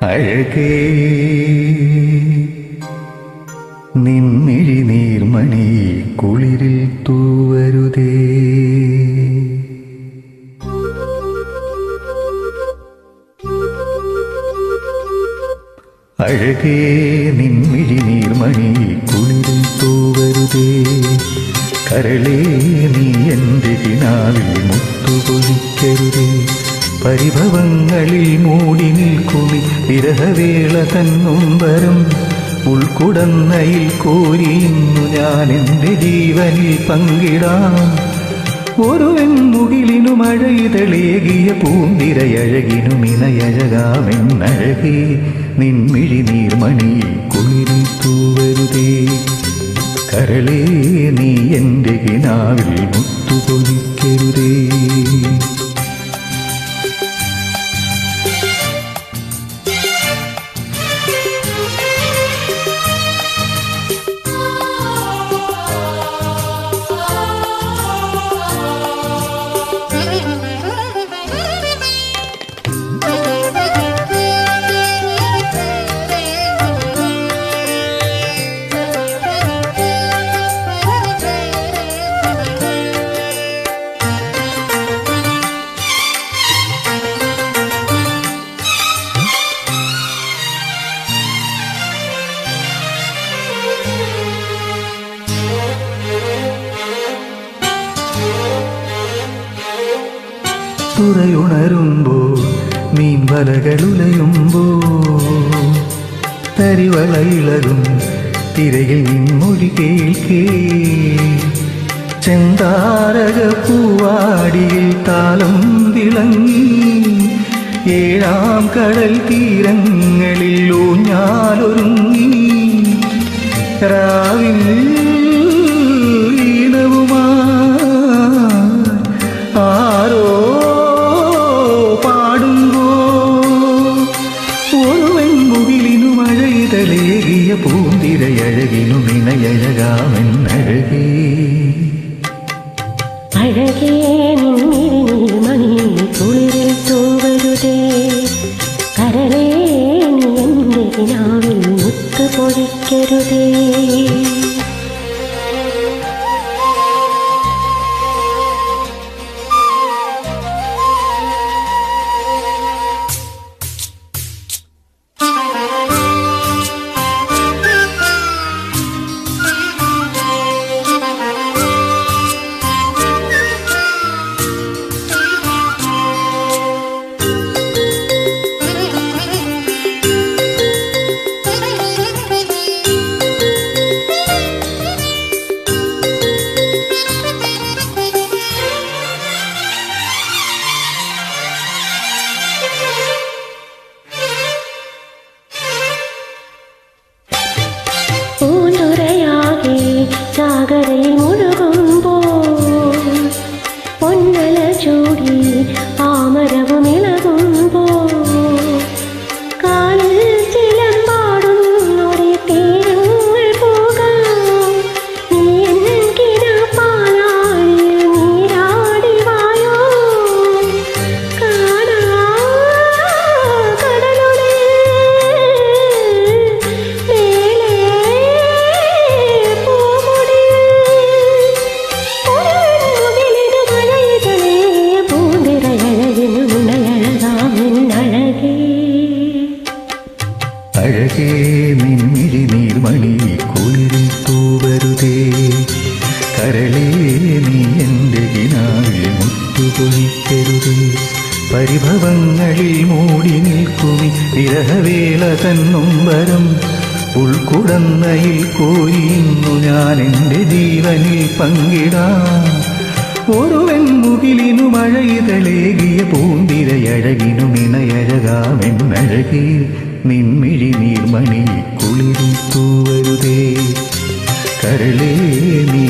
അഴകേ നിന്നിഴി നീർമണി കുളിരിൽ തൂവരുതേ. അഴകേ നിന്നിഴി നീർമണി കുളിരിൽ തൂവരുതേ. കരളേ നീ എന്റെ കിനാവിൽ പരിഭവങ്ങളിൽ മൂടി നിൽക്കുമി. വിരഹവേള തന്നുംബരം ഉൾക്കുടന്നയിൽ കോരിയുന്നു ഞാൻ എന്റെ ജീവനിൽ പങ്കിടാം. ഒരു വെൺമുകിലിനു മഴയിതളേകിയ പൂന്തിരയഴകിനു മിനയഴകാമെന്നഴകേ നിൻമിഴി നീർമണി കുളിരിൽ തൂവരുതേ കരളേ നീ എന്റെ കിനാവിൽ തുറയുണരുമ്പോൾ മീൻ തരിവള ഇളകും തിരയിൽ നിന്നൊഴി കേൾക്കേ. ചെന്താരക പൂവാടിയിൽ താളം വിളങ്ങി ഏഴാം കടൽ തീരങ്ങളിൽ ഊഞ്ഞാലൊരുങ്ങി. രാവിൽ അഴകേ നിന്നിൽ മണി കുളിരിൽ തൂവരുതേ കരളേ നീ എന്റെ കിനാവിൽ മുത്ത് പൊഴിക്കരുതേ സാഗരയിൽ മുഴുകുമ്പോൾ പൊന്നല ചൂടി ആമരവും പരിഭവങ്ങളിൽ മൂടി നിൽക്കുവി വിരഹവേള തന്നുംബരം ഉൾക്കുടന്നയിൽ കോരിയുന്നു ഞാൻ എന്റെ ജീവനിൽ പങ്കിടാം. ഒരുവൻ മുകിലിനു മഴയിതളേകിയ പൂന്തിരയഴകിനു മിനയഴകാമെന്നഴകേ നിൻമിഴി നീർമണി കുളിരും തൂവരുതേ കരളേ നീ